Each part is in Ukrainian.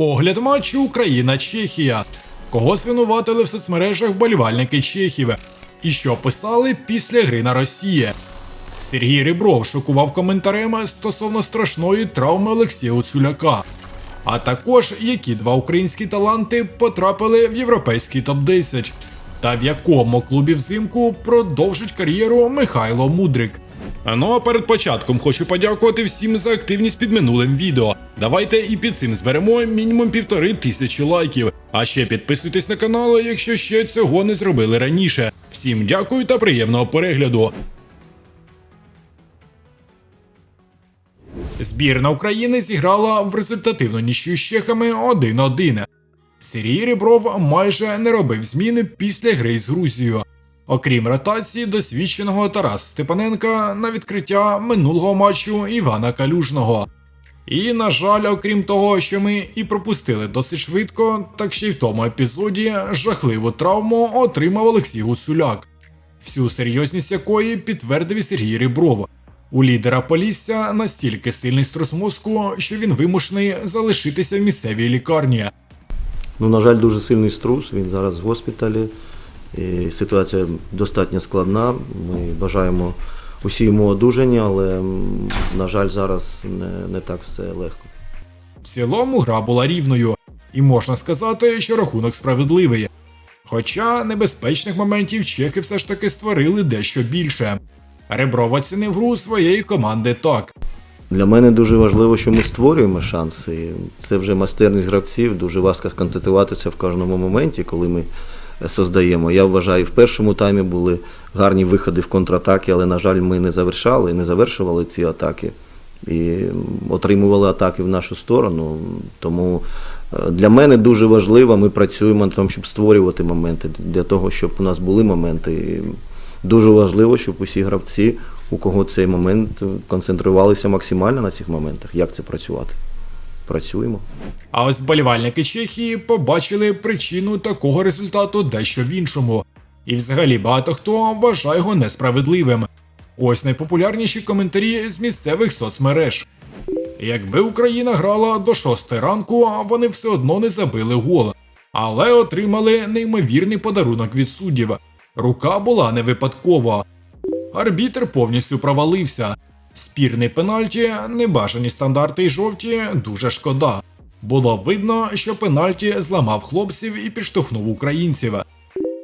Огляд матчу Україна-Чехія. Кого звинуватили в соцмережах вболівальники Чехів? І що писали після гри на Росії? Сергій Рибров шокував коментарем стосовно страшної травми Олексія Уцуляка. А також які два українські таланти потрапили в європейський топ-10, та в якому клубі взимку продовжить кар'єру Михайло Мудрик. Ну а перед початком хочу подякувати всім за активність під минулим відео. Давайте і під цим зберемо мінімум півтори тисячі лайків. А ще підписуйтесь на канал, якщо ще цього не зробили раніше. Всім дякую та приємного перегляду. Збірна України зіграла в результативну нічю з чехами 1-1. Сергій Рібров майже не робив зміни після гри з Грузією. Окрім ротації досвідченого Тараса Степаненка на відкриття минулого матчу Івана Калюжного. І, на жаль, окрім того, що ми і пропустили досить швидко, так ще й в тому епізоді жахливу травму отримав Олексій Гуцуляк, всю серйозність якої підтвердив Сергій Рібров. У лідера Полісся настільки сильний струс мозку, що він вимушений залишитися в місцевій лікарні. Ну, на жаль, дуже сильний струс. Він зараз в госпіталі. І ситуація достатньо складна. Ми бажаємо усі йому одужання, але, на жаль, зараз не, не так все легко. В цілому гра була рівною, і можна сказати, що рахунок справедливий. Хоча небезпечних моментів чехи все ж таки створили дещо більше. Ребров оцінив гру своєї команди так. Для мене дуже важливо, що ми створюємо шанси. Це вже майстерність гравців. Дуже важко сконцентруватися в кожному моменті, коли ми создаємо. Я вважаю, в першому таймі були гарні виходи в контратаки, але, на жаль, ми не завершали, не завершували ці атаки. І отримували атаки в нашу сторону. Тому е, для мене дуже важливо, ми працюємо над тому, щоб створювати моменти, для того, щоб у нас були моменти. І Дуже важливо, щоб усі гравці, у кого цей момент, концентрувалися максимально на цих моментах. Як це працювати? Працюємо. А ось вболівальники Чехії побачили причину такого результату дещо в іншому. І взагалі багато хто вважає його несправедливим. Ось найпопулярніші коментарі з місцевих соцмереж. Якби Україна грала до 6 ранку, вони все одно не забили гол, але отримали неймовірний подарунок від суддів. Рука була не випадкова. Арбітр повністю провалився. Спірний пенальті, небажані стандарти й жовті, дуже шкода. Було видно, що пенальті зламав хлопців і підштовхнув українців.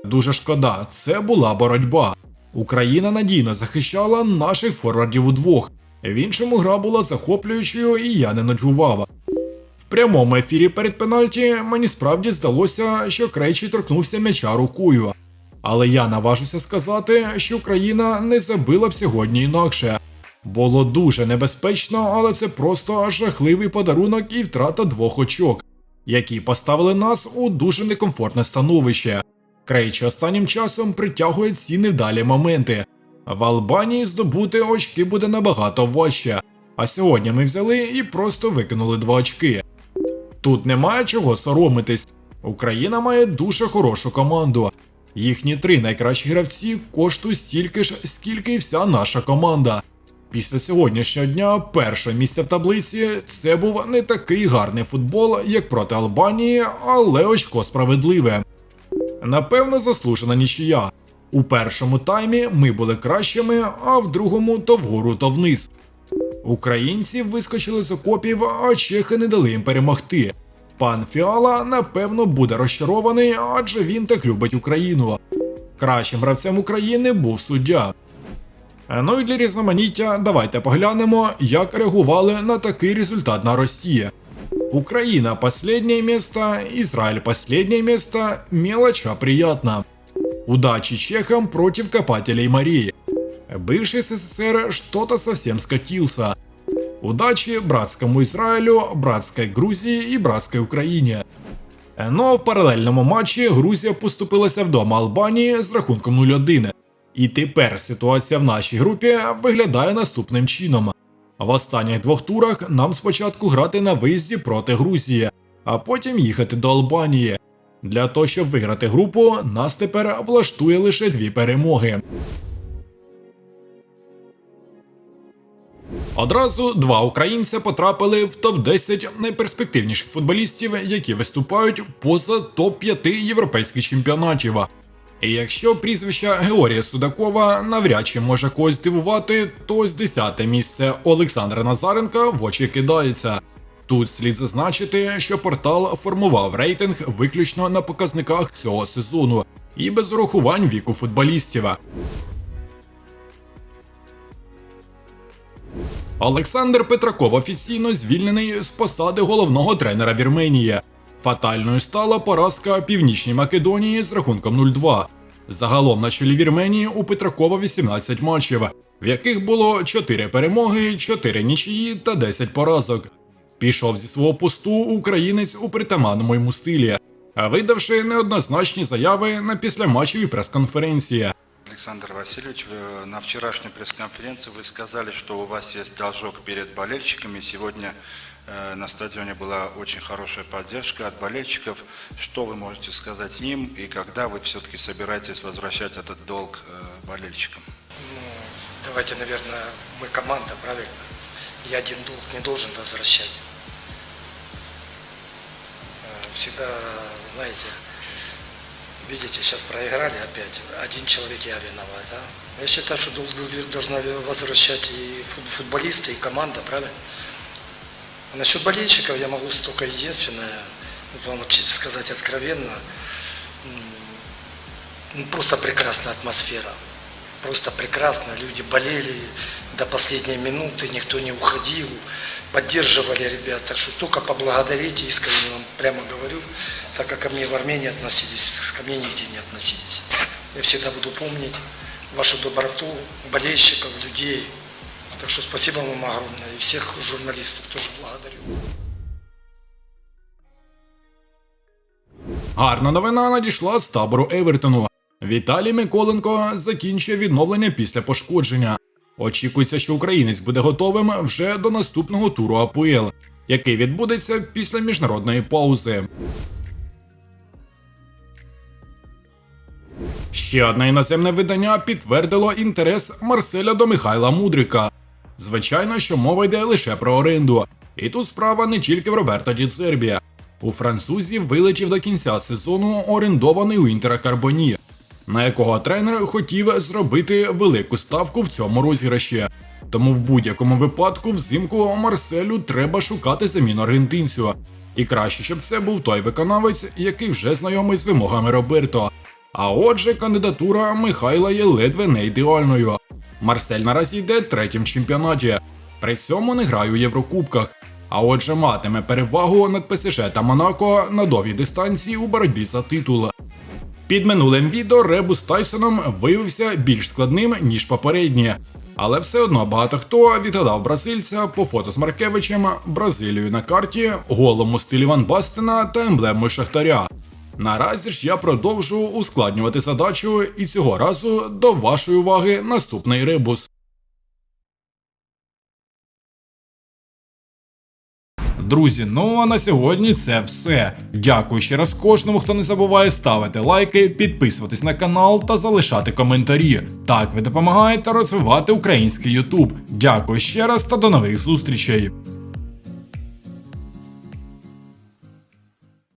Дуже шкода, це була боротьба. Україна надійно захищала наших форвардів удвох. В іншому гра була захоплюючою і я не нудьгував. В прямому ефірі перед пенальті мені справді здалося, що Крейчі торкнувся м'яча рукою. Але я наважуся сказати, що Україна не забила б сьогодні інакше. Було дуже небезпечно, але це просто жахливий подарунок і втрата двох очок, які поставили нас у дуже некомфортне становище. Крейчі останнім часом притягує ці невдалі моменти. В Албанії здобути очки буде набагато важче. А сьогодні ми взяли і просто викинули два очки. Тут немає чого соромитись. Україна має дуже хорошу команду. Їхні три найкращі гравці коштують стільки ж, скільки і вся наша команда. Після сьогоднішнього дня перше місце в таблиці це був не такий гарний футбол, як проти Албанії, але очко справедливе. Напевно, заслужена нічия. У першому таймі ми були кращими, а в другому то вгору, то вниз. Українці вискочили з окопів, а чехи не дали їм перемогти. Пан Фіала, напевно, буде розчарований, адже він так любить Україну. Кращим гравцем України був суддя. Ну і для різноманіття давайте поглянемо, як реагували на такий результат на Росії. Украина последнее место, Израиль последнее место, мелочь, а приятно. Удачи чехам против копателей морей. Бывший СССР что-то совсем скатился. Удачи братскому Израилю, братской Грузии и братской Україні. Ну а в паралельному матчі Грузія поступилася вдома Албанії з рахунком 0-1. І тепер ситуація в нашій групі виглядає наступним чином. В останніх двох турах нам спочатку грати на виїзді проти Грузії, а потім їхати до Албанії. Для того, щоб виграти групу, нас тепер влаштує лише дві перемоги. Одразу два українця потрапили в топ-10 найперспективніших футболістів, які виступають поза топ-5 європейських чемпіонатів. Якщо прізвище Георгія Судакова навряд чи може когось здивувати, то з 10 місце Олександра Назаренка в очі кидається. Тут слід зазначити, що портал формував рейтинг виключно на показниках цього сезону і без урахувань віку футболістів. Олександр Петраков офіційно звільнений з посади головного тренера Вірменії. Фатальною стала поразка Північній Македонії з рахунком 0-2. Загалом на чолі Вірменії у Петракова 18 матчів, в яких було 4 перемоги, 4 нічиї та 10 поразок. Пішов зі свого посту українець у притаманному йому стилі, видавши неоднозначні заяви на післяматчевій прес-конференції. Александр Васильевич, вы на вчерашней пресс-конференции вы сказали, что у вас есть должок перед болельщиками. Сегодня э, на стадионе была очень хорошая поддержка от болельщиков. Что вы можете сказать им и когда вы все-таки собираетесь возвращать этот долг э, болельщикам? Ну, давайте, наверное, мы команда, правильно? Я один долг не должен возвращать. Э, Всегда, знаете, видите, сейчас проиграли опять. Один человек я виноват, а? Я считаю, что долг должна возвращать и фут- футболисты, и команда, правильно? А насчет болельщиков я могу только единственное, вам сказать откровенно, ну, просто прекрасная атмосфера. Просто прекрасно. Люди болели до последней минуты, никто не уходил, поддерживали ребят. Так что только поблагодарите, искренне вам прямо говорю, так как ко мне в Армении относились, ко мне нигде не относились. Я всегда буду помнить вашу доброту, болельщиков, людей. Так что спасибо вам огромное. И всех журналистов тоже благодарю. Гарна новина надійшла з табору Евертону. Віталій Миколенко закінчує відновлення після пошкодження. Очікується, що українець буде готовим вже до наступного туру АПЛ, який відбудеться після міжнародної паузи. Ще одне іноземне видання підтвердило інтерес Марселя до Михайла Мудрика. Звичайно, що мова йде лише про оренду. І тут справа не тільки в Роберто Ді Цербі. У французів вилетів до кінця сезону орендований у Інтера Карбоні, на якого тренер хотів зробити велику ставку в цьому розіграші. Тому в будь-якому випадку взимку Марселю треба шукати заміну аргентинцю. І краще, щоб це був той виконавець, який вже знайомий з вимогами Роберто. А отже, кандидатура Михайла є ледве не ідеальною. Марсель наразі йде третім чемпіонаті, при цьому не грає у Єврокубках. А отже, матиме перевагу над ПСЖ та Монако на довгій дистанції у боротьбі за титул. Під минулим відео ребус Тайсоном виявився більш складним, ніж попередні. Але все одно багато хто відгадав бразильця по фото з Маркевичем, Бразилію на карті, голому стилі Ван Бастена та емблемою Шахтаря. Наразі ж я продовжу ускладнювати задачу, і цього разу до вашої уваги наступний ребус. Друзі, ну а на сьогодні це все. Дякую ще раз кожному, хто не забуває ставити лайки, підписуватись на канал та залишати коментарі. Так ви допомагаєте розвивати український Ютуб. Дякую ще раз та до нових зустрічей.